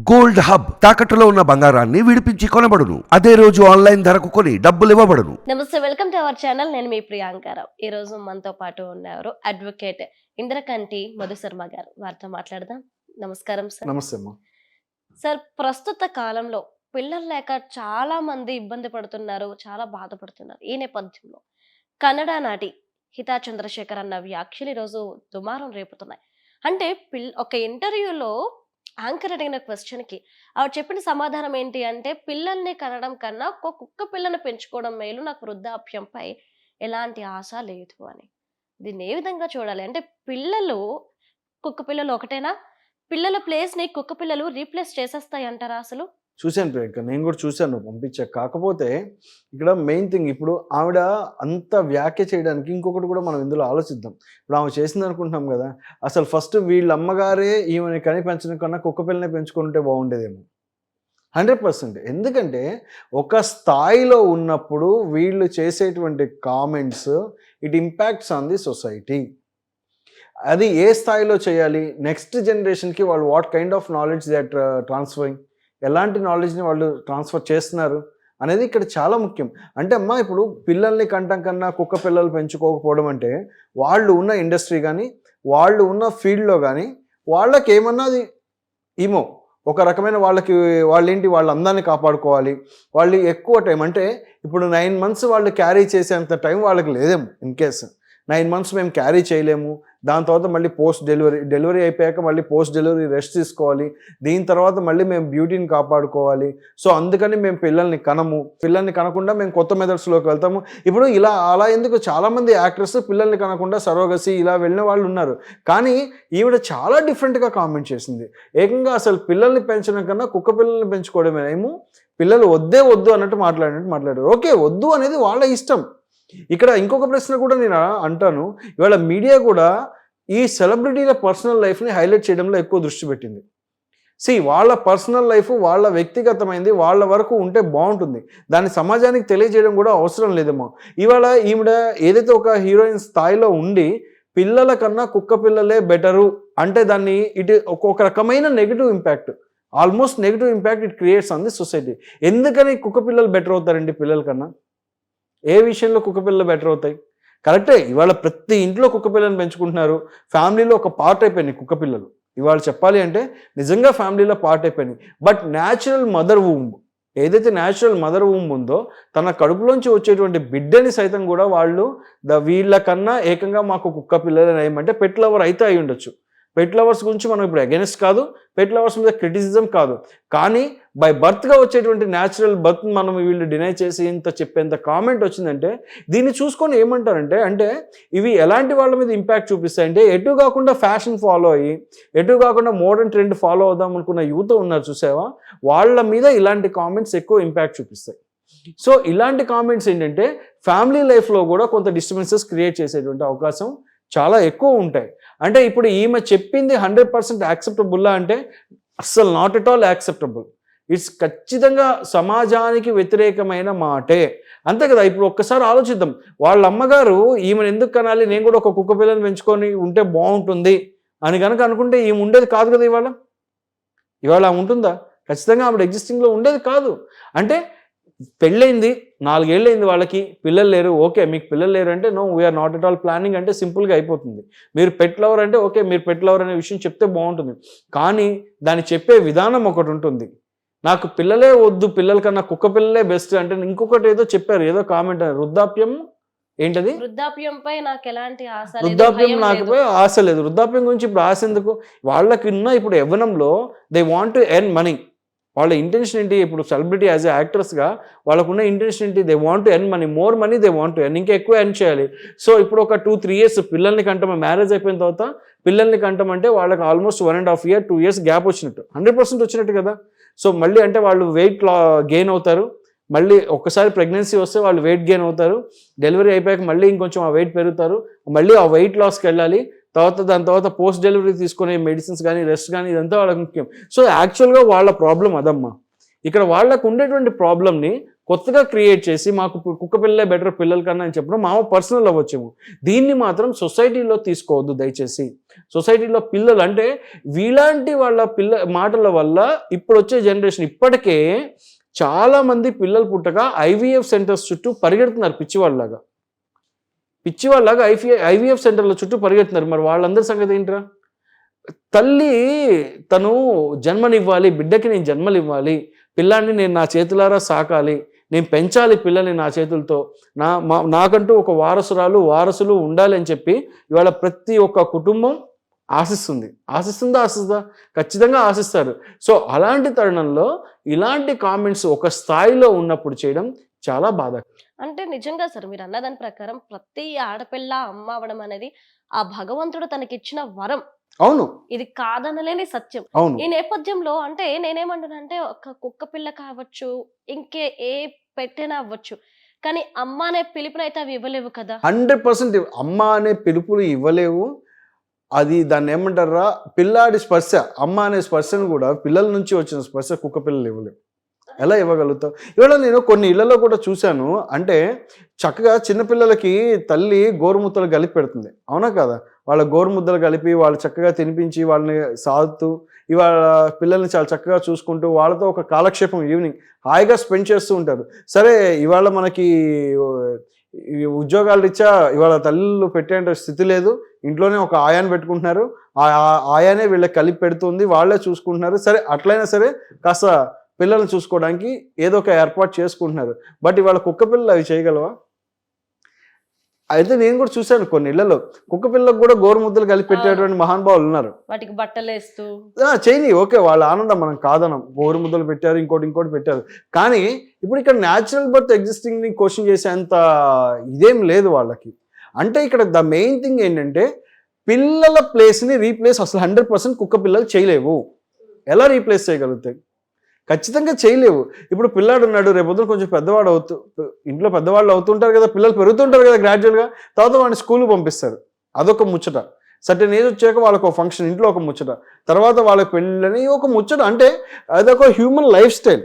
Gold hub తాకట్టులో ఉన్న బంగారాన్ని విడిపించి కొనబడును. అదే రోజు ఆన్లైన్ ధరకు కొని డబ్బులు ఇవ్వబడును. నమస్తే వెల్కమ్ టు అవర్ ఛానల్. నేను మీ ప్రియాంకారావు. ఈ రోజు మనతో పాటు ఉన్నారు అడ్వకేట్ ఇంద్రకంటి మధుశర్మ గారు. వారితో మాట్లాడదాం. నమస్కారం సార్. నమస్తే అమ్మా. సార్ ప్రస్తుత కాలంలో పిల్లలు లేక చాలా మంది ఇబ్బంది పడుతున్నారు చాలా బాధపడుతున్నారు ఈ నేపథ్యంలో. కన్నడ నాటి హితా చంద్రశేఖర్ అన్న వ్యాఖ్యలు ఈరోజు దుమారం రేపుతున్నాయి. అంటే పిల్ ఒక ఇంటర్వ్యూలో యాంకర్ అడిగిన క్వశ్చన్కి ఆవిడ చెప్పిన సమాధానం ఏంటి అంటే పిల్లల్ని కనడం కన్నా ఒక కుక్క పిల్లని పెంచుకోవడం మేలు నాకు వృద్ధాప్యంపై. ఎలాంటి ఆశ లేదు అని. దీన్ని ఏ విధంగా చూడాలి? అంటే పిల్లలు కుక్క పిల్లలు ఒకటేనా? పిల్లల ప్లేస్ని కుక్క పిల్లలు రీప్లేస్ చేసేస్తాయి అంటారా అసలు? చూశాను ప్రియాంక నేను కూడా చూశాను పంపించా. కాకపోతే ఇక్కడ మెయిన్ థింగ్ ఇప్పుడు ఆవిడ అంత వ్యాఖ్య చేయడానికి ఇంకొకటి కూడా మనం ఇందులో ఆలోచిద్దాం. ఇప్పుడు ఆమె చేసింది అనుకుంటున్నాం కదా అసలు ఫస్ట్ వీళ్ళ అమ్మగారే ఈమెని కని పెంచడం కన్నా కుక్క పిల్లని పెంచుకుంటే బాగుండేదేమో. Hundred percent. ఎందుకంటే ఒక స్థాయిలో ఉన్నప్పుడు వీళ్ళు చేసేటువంటి comments it impacts on the society. అది ఏ స్థాయిలో చేయాలి నెక్స్ట్ జనరేషన్కి వాళ్ళు what kind of knowledge that transferring? ఎలాంటి నాలెడ్జ్ని వాళ్ళు ట్రాన్స్ఫర్ చేస్తున్నారు అనేది ఇక్కడ చాలా ముఖ్యం. అంటే అమ్మా ఇప్పుడు పిల్లల్ని కంటం కన్నా కుక్క పిల్లలు పెంచుకోకపోవడం అంటే వాళ్ళు ఉన్న ఇండస్ట్రీ కానీ వాళ్ళు ఉన్న ఫీల్డ్లో కానీ వాళ్ళకి ఏమన్నా అది ఏమో ఒక రకమైన వాళ్ళకి వాళ్ళేంటి వాళ్ళ అందాన్ని కాపాడుకోవాలి. వాళ్ళు ఎక్కువ టైం అంటే ఇప్పుడు నైన్ మంత్స్ వాళ్ళు క్యారీ చేసేంత టైం వాళ్ళకి లేదేమో ఇన్ కేసు నైన్ మంత్స్ మేము క్యారీ చేయలేము. దాని తర్వాత మళ్ళీ పోస్ట్ డెలివరీ డెలివరీ అయిపోయాక మళ్ళీ పోస్ట్ డెలివరీ రెస్ట్ తీసుకోవాలి. దీని తర్వాత మళ్ళీ మేము బ్యూటీని కాపాడుకోవాలి. సో అందుకని మేము పిల్లల్ని కనము. పిల్లల్ని కనకుండా మేము కొత్త మెథడ్స్లోకి వెళ్తాము. ఇప్పుడు ఇలా అలా ఎందుకు? చాలామంది యాక్టర్స్ పిల్లల్ని కనకుండా సరోగసి ఇలా వెళ్ళిన వాళ్ళు ఉన్నారు. కానీ ఈవిడ చాలా డిఫరెంట్గా కామెంట్ చేసింది. ఏకంగా అసలు పిల్లల్ని పెంచడం కన్నా కుక్క పిల్లల్ని పెంచుకోవడమేమో పిల్లలు వద్దే వద్దు అన్నట్టు మాట్లాడినట్టు మాట్లాడారు. ఓకే వద్దు అనేది వాళ్ళ ఇష్టం. ఇక్కడ ఇంకొక ప్రశ్న కూడా నేను అంటాను. ఇవాళ మీడియా కూడా ఈ సెలబ్రిటీల పర్సనల్ లైఫ్ని హైలైట్ చేయడంలో ఎక్కువ దృష్టి పెట్టింది. సి వాళ్ళ పర్సనల్ లైఫ్ వాళ్ళ వ్యక్తిగతమైంది వాళ్ళ వరకు ఉంటే బాగుంటుంది. దాన్ని సమాజానికి తెలియజేయడం కూడా అవసరం లేదేమో. ఇవాళ ఈవిడ ఏదైతే ఒక హీరోయిన్ స్థాయిలో ఉండి పిల్లల కన్నా కుక్క పిల్లలే బెటరు అంటే దాన్ని ఇటు ఒక రకమైన negative impact almost negative impact it creates on the society. ఎందుకని కుక్క పిల్లలు బెటర్ అవుతారండి పిల్లల కన్నా? ఏ విషయంలో కుక్కపిల్లలు బెటర్ అవుతాయి? కరెక్టే ఇవాళ ప్రతి ఇంట్లో కుక్కపిల్లని పెంచుకుంటున్నారు. ఫ్యామిలీలో ఒక పార్ట్ అయిపోయినాయి కుక్కపిల్లలు ఇవాళ చెప్పాలి అంటే నిజంగా ఫ్యామిలీలో పార్ట్ అయిపోయినాయి. బట్ న్యాచురల్ మదర్ వూంబ్ ఏదైతే న్యాచురల్ మదర్ వూంబ్ ఉందో తన కడుపులోంచి వచ్చేటువంటి బిడ్డని సైతం కూడా వాళ్ళు ద వీళ్ళకన్నా ఏకంగా మాకు కుక్క పిల్లలని ఏమంటే పెట్ లవర్ అయితే అయి ఉండొచ్చు పెట్ లవర్స్ గురించి మనం ఇప్పుడు అగెనిస్ట్ కాదు పెట్ లవర్స్ మీద క్రిటిసిజం కాదు. కానీ బై బర్త్గా వచ్చేటువంటి న్యాచురల్ బర్త్ మనం వీళ్ళు డినై చేసి ఇంత చెప్పేంత కామెంట్ వచ్చిందంటే దీన్ని చూసుకొని ఏమంటారంటే అంటే ఇవి ఎలాంటి వాళ్ళ మీద ఇంపాక్ట్ చూపిస్తాయంటే ఎటు కాకుండా ఫ్యాషన్ ఫాలో అయ్యి ఎటు కాకుండా మోడర్న్ ట్రెండ్ ఫాలో అవుదాం అనుకున్న యూత్ ఉన్నారు చూసావా? వాళ్ళ మీద ఇలాంటి కామెంట్స్ ఎక్కువ ఇంపాక్ట్ చూపిస్తాయి. సో ఇలాంటి కామెంట్స్ ఏంటంటే ఫ్యామిలీ లైఫ్లో కూడా కొంత డిస్టర్బెన్సెస్ క్రియేట్ చేసేటువంటి అవకాశం చాలా ఎక్కువ ఉంటాయి. అంటే ఇప్పుడు ఈమె చెప్పింది హండ్రెడ్ పర్సెంట్ యాక్సెప్టబుల్లా అంటే అస్సలు not at all acceptable. It's ఖచ్చితంగా సమాజానికి వ్యతిరేకమైన మాటే. అంతే కదా ఇప్పుడు ఒక్కసారి ఆలోచిద్దాం. వాళ్ళ అమ్మగారు ఈమెను ఎందుకు కనాలి? నేను కూడా ఒక కుక్క పిల్లని పెంచుకొని ఉంటే బాగుంటుంది అని కనుక అనుకుంటే ఈమె ఉండేది కాదు కదా ఇవాళ? ఇవాళ ఉంటుందా? ఖచ్చితంగా ఆవిడ ఎగ్జిస్టింగ్లో ఉండేది కాదు. అంటే పెళ్ళైంది నాలుగేళ్ళైంది వాళ్ళకి పిల్లలు లేరు ఓకే మీకు పిల్లలు లేరు అంటే no we're not at all planning అంటే సింపుల్గా అయిపోతుంది. మీరు పెట్ లవర్ అంటే ఓకే మీరు పెట్ లవర్ అనే విషయం చెప్తే బాగుంటుంది. కానీ దాన్ని చెప్పే విధానం ఒకటి ఉంటుంది. నాకు పిల్లలే వద్దు పిల్లల కన్నా కుక్క పిల్లలే బెస్ట్ అంటే ఇంకొకటి ఏదో చెప్పారు ఏదో కామెంట్ వృద్ధాప్యం ఏంటది? వృద్ధాప్యంపై నాకు ఎలాంటి ఆశ వృద్ధాప్యం నాకు. ఆశ లేదు. వృద్ధాప్యం గురించి ఇప్పుడు ఆశ ఎందుకు? వాళ్ళకి ఉన్న ఇప్పుడు యవ్వనంలో they want to earn money వాళ్ళ ఇంటెన్షన్ ఏంటి? ఇప్పుడు సెలబ్రిటీ యాజ్ ఎ యాక్టర్స్గా వాళ్ళకున్న ఇంటెన్షన్ ఏంటి? They want to earn money more money they want to earn ఇంకా ఎక్కువ ఎర్న్ చేయాలి. సో ఇప్పుడు ఒక టూ త్రీ ఇయర్స్ పిల్లల్ని కంటాం మ్యారేజ్ అయిపోయిన తర్వాత పిల్లల్ని కంటామంటే వాళ్ళకి almost one and half year two years gap వచ్చినట్టు. హండ్రెడ్ పర్సెంట్ వచ్చినట్టు కదా. సో మళ్ళీ అంటే వాళ్ళు వెయిట్ లా గెయిన్ అవుతారు. మళ్ళీ ఒక్కసారి ప్రెగ్నెన్సీ వస్తే వాళ్ళు వెయిట్ గెయిన్ అవుతారు. డెలివరీ అయిపోయాక మళ్ళీ ఇంకొంచెం ఆ వెయిట్ పెరుగుతారు. మళ్ళీ ఆ వెయిట్ లాస్కి వెళ్ళాలి. తర్వాత దాని తర్వాత పోస్ట్ డెలివరీ తీసుకునే మెడిసిన్స్ కానీ రెస్ట్ కానీ ఇదంతా వాళ్ళకి ముఖ్యం. సో యాక్చువల్గా వాళ్ళ ప్రాబ్లం అదమ్మా. ఇక్కడ వాళ్ళకు ఉండేటువంటి ప్రాబ్లమ్ని కొత్తగా క్రియేట్ చేసి మాకు కుక్క పిల్లలే బెటర్ పిల్లల కన్నా అని చెప్పడం మా పర్సనల్ అవ్వచ్చేమో. దీన్ని మాత్రం సొసైటీలో తీసుకోవద్దు దయచేసి. సొసైటీలో పిల్లలు అంటే వీలాంటి వాళ్ళ పిల్ల మాటల వల్ల ఇప్పుడు వచ్చే జనరేషన్ ఇప్పటికే చాలామంది పిల్లలు పుట్టగా ఐవీఎఫ్ సెంటర్స్ చుట్టూ పరిగెడుతున్నారు పిచ్చివాళ్ళలాగా. పిచ్చివాళ్ళగా ఐఫీ ఐవీఎఫ్ సెంటర్ల చుట్టూ పరిగెత్తున్నారు. మరి వాళ్ళందరి సంగతి ఏంట్రా? తల్లి తను జన్మనివ్వాలి బిడ్డకి నేను జన్మనివ్వాలి పిల్లాన్ని నేను నా చేతులారా సాకాలి నేను పెంచాలి పిల్లల్ని నా చేతులతో నా మా నాకంటూ ఒక వారసురాలు వారసులు ఉండాలి అని చెప్పి ఇవాళ ప్రతి ఒక్క కుటుంబం ఆశిస్తుంది. ఆశిస్తుందా ఆశిస్తుందా? ఖచ్చితంగా ఆశిస్తారు. సో అలాంటి తరుణంలో ఇలాంటి కామెంట్స్ ఒక స్థాయిలో ఉన్నప్పుడు చేయడం చాలా బాధ అంటే నిజంగా సార్ మీరు అన్న దాని ప్రకారం ప్రతి ఆడపిల్ల అమ్మ అవడం అనేది ఆ భగవంతుడు తనకిచ్చిన వరం. అవును. ఇది కాదనలేని సత్యం. అవును. ఈ నేపథ్యంలో అంటే నేనేమంటున్నా అంటే ఒక కుక్క పిల్ల కావచ్చు ఇంకే ఏ పెట్టైనా అవ్వచ్చు. కానీ అమ్మ అనే పిలుపునైతే అవి ఇవ్వలేవు కదా. హండ్రెడ్ పర్సెంట్ అమ్మ అనే పిలుపులు ఇవ్వలేవు. అది దాన్ని ఏమంటారా పిల్లాడి స్పర్శ అమ్మ అనే స్పర్శను కూడా పిల్లల నుంచి వచ్చిన స్పర్శ కుక్క పిల్లలు ఇవ్వలేవు. ఎలా ఇవ్వగలుగుతావు? ఇవాళ నేను కొన్ని ఇళ్ళలో కూడా చూశాను. అంటే చక్కగా చిన్నపిల్లలకి తల్లి గోరుముద్దలు కలిపి పెడుతుంది. అవునా కదా? వాళ్ళ గోరుముద్దలు కలిపి వాళ్ళు చక్కగా తినిపించి వాళ్ళని సాదుతూ ఇవాళ పిల్లల్ని చాలా చక్కగా చూసుకుంటూ వాళ్ళతో ఒక కాలక్షేపం ఈవినింగ్ హాయిగా స్పెండ్ చేస్తూ ఉంటారు. సరే ఇవాళ మనకి ఉద్యోగాలు ఇచ్చా రీత్యా ఇవాళ తల్లిళ్ళు పెట్టేంత స్థితి లేదు. ఇంట్లోనే ఒక ఆయాన్ని పెట్టుకుంటున్నారు. ఆ ఆ- ఆయానే వీళ్ళకి కలిపి పెడుతుంది. వాళ్ళే చూసుకుంటున్నారు. సరే అట్లయినా సరే కాస్త పిల్లల్ని చూసుకోవడానికి ఏదో ఒక ఏర్పాటు చేసుకుంటున్నారు. బట్ ఇవాళ కుక్క పిల్లలు అవి చేయగలవా? అయితే నేను కూడా చూశాను కొన్ని ఇళ్ళలో. కుక్క పిల్లలకు కూడా గోరుముద్దలు కలిపి పెట్టేటువంటి మహానుభావులు ఉన్నారు. వాటికి బట్టలు వేస్తూ. చేయని ఓకే వాళ్ళ ఆనందం మనం కాదనం. గోరు ముద్దలు పెట్టారు ఇంకోటి ఇంకోటి పెట్టారు. కానీ ఇప్పుడు ఇక్కడ న్యాచురల్ బర్త్ ఎగ్జిస్టింగ్ని క్వశ్చన్ చేసేంత ఇదేం లేదు వాళ్ళకి. అంటే ఇక్కడ ద మెయిన్ థింగ్ ఏంటంటే పిల్లల ప్లేస్ని రీప్లేస్ అసలు హండ్రెడ్ పర్సెంట్ కుక్క పిల్లలు చేయలేవు. ఎలా రీప్లేస్ చేయగలుగుతాయి? ఖచ్చితంగా చేయలేవు. ఇప్పుడు పిల్లాడు ఉన్నాడు రేపొద్దున కొంచెం పెద్దవాడు అవుతూ ఇంట్లో పెద్దవాళ్ళు అవుతుంటారు కదా పిల్లలు పెరుగుతుంటారు కదా గ్రాడ్యువల్గా తర్వాత వాడిని స్కూల్కి పంపిస్తారు. అదొక ముచ్చట. సర్టెన్ ఏజ్ వచ్చాక వాళ్ళకు ఒక ఫంక్షన్ ఇంట్లో ఒక ముచ్చట. తర్వాత వాళ్ళ పెళ్ళని ఒక ముచ్చట. అంటే అదొక హ్యూమన్ లైఫ్ స్టైల్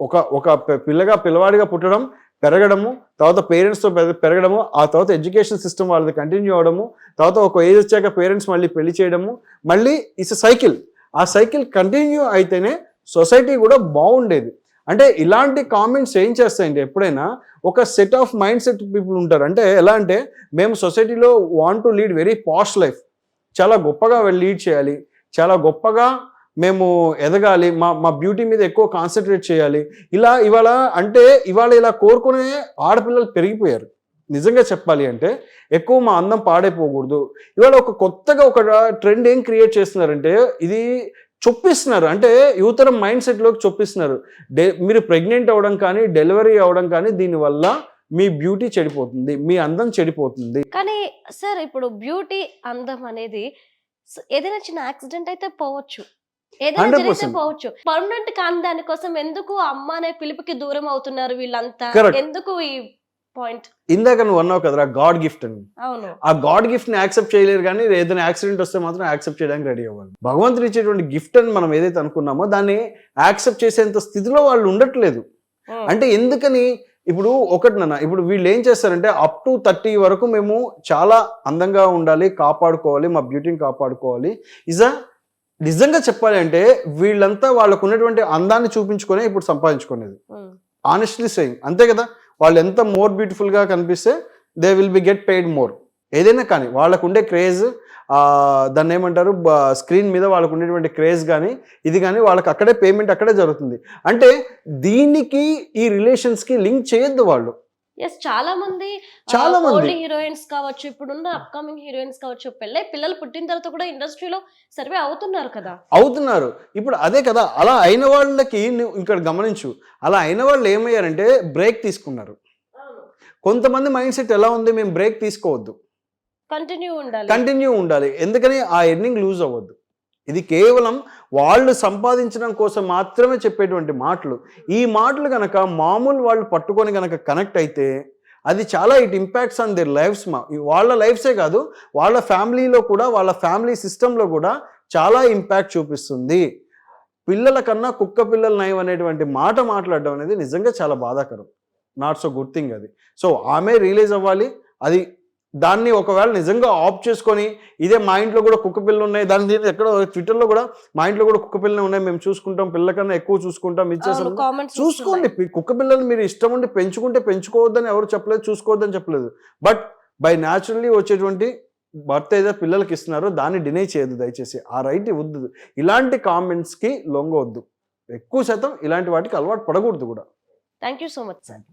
ఒక ఒక పిల్లగా పిల్లవాడిగా పుట్టడం పెరగడము తర్వాత పేరెంట్స్తో పెరగడము ఆ తర్వాత ఎడ్యుకేషన్ సిస్టమ్ వాళ్ళది కంటిన్యూ అవడము తర్వాత ఒక ఏజ్ వచ్చాక పేరెంట్స్ మళ్ళీ పెళ్ళి చేయడము మళ్ళీ ఇట్స్ సైకిల్ ఆ సైకిల్ కంటిన్యూ అయితేనే సొసైటీ కూడా బాగుండేది. అంటే ఇలాంటి కామెంట్స్ ఏం చేస్తాయంటే ఎప్పుడైనా ఒక set of mind set people ఉంటారు. అంటే ఎలా అంటే మేము సొసైటీలో want to lead very past life చాలా గొప్పగా లీడ్ చేయాలి. చాలా గొప్పగా మేము ఎదగాలి. మా మా బ్యూటీ మీద ఎక్కువ కాన్సన్ట్రేట్ చేయాలి. ఇలా ఇవాళ అంటే ఇవాళ ఇలా కోరుకునే ఆడపిల్లలు పెరిగిపోయారు. నిజంగా చెప్పాలి అంటే ఎక్కువ మా అందం పాడైపోకూడదు. ఇవాళ ఒక కొత్తగా ఒక ట్రెండ్ ఏం క్రియేట్ చేస్తున్నారంటే ఇది చొప్పిస్తున్నారు. అంటే యువతరం మైండ్ సెట్లోకి చొప్పిస్తున్నారు. డె మీరు ప్రెగ్నెంట్ అవ్వడం కానీ డెలివరీ అవ్వడం కానీ దీనివల్ల మీ బ్యూటీ చెడిపోతుంది మీ అందం చెడిపోతుంది. కానీ సార్ ఇప్పుడు బ్యూటీ అందం అనేది ఏదైనా చిన్న యాక్సిడెంట్ అయితే పోవచ్చు. ఏదైనా 100%. జరిగితే పోవచ్చు. పర్మనెంట్ కాని దానికోసం ఎందుకు అమ్మ అనే పిలుపుకి దూరం అవుతున్నారు వీళ్ళంతా. ఎందుకు ఈ పాయింట్. ఇందాక నువ్వు అన్నావు కదరా గాడ్ గిఫ్ట్ అని. అవును. ఆ గాడ్ గిఫ్ట్ని యాక్సెప్ట్ చేయలేరు కానీ ఏదైనా యాక్సిడెంట్ వస్తే మాత్రం యాక్సెప్ట్ చేయడానికి రెడీ అవ్వాలి. భగవంతుడు ఇచ్చేటువంటి గిఫ్ట్ అని మనం ఏదైతే అనుకున్నామో దాన్ని యాక్సెప్ట్ చేసేంత స్థితిలో వాళ్ళు ఉండట్లేదు. అంటే ఎందుకని? ఇప్పుడు ఒకటి నాన్న ఇప్పుడు వీళ్ళు ఏం చేస్తారంటే అప్ టు థర్టీ వరకు మేము చాలా అందంగా ఉండాలి కాపాడుకోవాలి మా బ్యూటీని కాపాడుకోవాలి. ఇజా నిజంగా చెప్పాలి అంటే వీళ్ళంతా వాళ్ళకు ఉన్నటువంటి అందాన్ని చూపించుకొని ఇప్పుడు సంపాదించుకునేది. ఆనెస్ట్లీ సెయింగ్ అంతే కదా? వాళ్ళు ఎంత మోర్ బ్యూటిఫుల్గా కనిపిస్తే they will be get paid more ఏదైనా కానీ వాళ్ళకు ఉండే క్రేజ్ దాన్ని ఏమంటారు స్క్రీన్ మీద వాళ్ళకు ఉండేటువంటి క్రేజ్ కానీ ఇది కానీ వాళ్ళకి అక్కడే పేమెంట్ అక్కడే జరుగుతుంది. అంటే దీనికి ఈ రిలేషన్స్కి లింక్ చేయొద్దు వాళ్ళు. ఎస్ చాలా మంది చాలా మంది. హీరోయిన్స్ కావచ్చు ఇప్పుడున్న అప్కమింగ్ హీరోయిన్స్ కావచ్చు పెళ్ళై పిల్లలు పుట్టిన తర్వాత కూడా ఇండస్ట్రీలో సర్వే అవుతున్నారు కదా. అవుతున్నారు. ఇప్పుడు అదే కదా అలా అయిన వాళ్ళకి ఇక్కడ గమనించు. అలా అయిన వాళ్ళు ఏమయ్యారంటే బ్రేక్ తీసుకున్నారు. కొంతమంది మైండ్ సెట్ ఎలా ఉంది మేము బ్రేక్ తీసుకోవద్దు. కంటిన్యూ ఉండాలి. కంటిన్యూ ఉండాలి. ఎందుకని ఆ ఎర్నింగ్ లూజ్ అవ్వద్దు. ఇది కేవలం వాళ్ళు సంపాదించడం కోసం మాత్రమే చెప్పేటువంటి మాటలు. ఈ మాటలు కనుక మామూలు వాళ్ళు పట్టుకొని కనుక కనెక్ట్ అయితే అది చాలా it impacts on their lives మా వాళ్ళ లైఫ్సే కాదు వాళ్ళ ఫ్యామిలీలో కూడా వాళ్ళ ఫ్యామిలీ సిస్టంలో కూడా చాలా ఇంపాక్ట్ చూపిస్తుంది. పిల్లల కన్నా కుక్క పిల్లలు నయం అనేటువంటి మాట మాట్లాడడం అనేది నిజంగా చాలా బాధాకరం. నాట్ సో గుడ్ థింగ్ అది. సో ఆమె రిలీజ్ అవ్వాలి అది దాన్ని ఒకవేళ నిజంగా ఆఫ్ చేసుకొని ఇదే మా ఇంట్లో కూడా కుక్క పిల్లలు ఉన్నాయి. దాని దీని ఎక్కడో ట్విట్టర్లో కూడా మా ఇంట్లో కూడా కుక్క పిల్లలు ఉన్నాయి. మేము చూసుకుంటాం. పిల్లల కన్నా ఎక్కువ చూసుకుంటాం. ఇచ్చేసాం చూసుకోండి. కుక్క పిల్లలు మీరు ఇష్టం ఉండి పెంచుకుంటే పెంచుకోవద్దని ఎవరు చెప్పలేదు చూసుకోవద్దని చెప్పలేదు. బట్ బై న్యాచురల్లీ వచ్చేటువంటి భర్త ఏదో పిల్లలకి ఇస్తున్నారో దాన్ని డినై చేయదు దయచేసి. ఆ రైట్ ఇవ్వద్దు. ఇలాంటి కామెంట్స్కి లొంగవద్దు ఎక్కువ శాతం ఇలాంటి వాటికి అలవాటు పడకూడదు కూడా. Thank you so much sir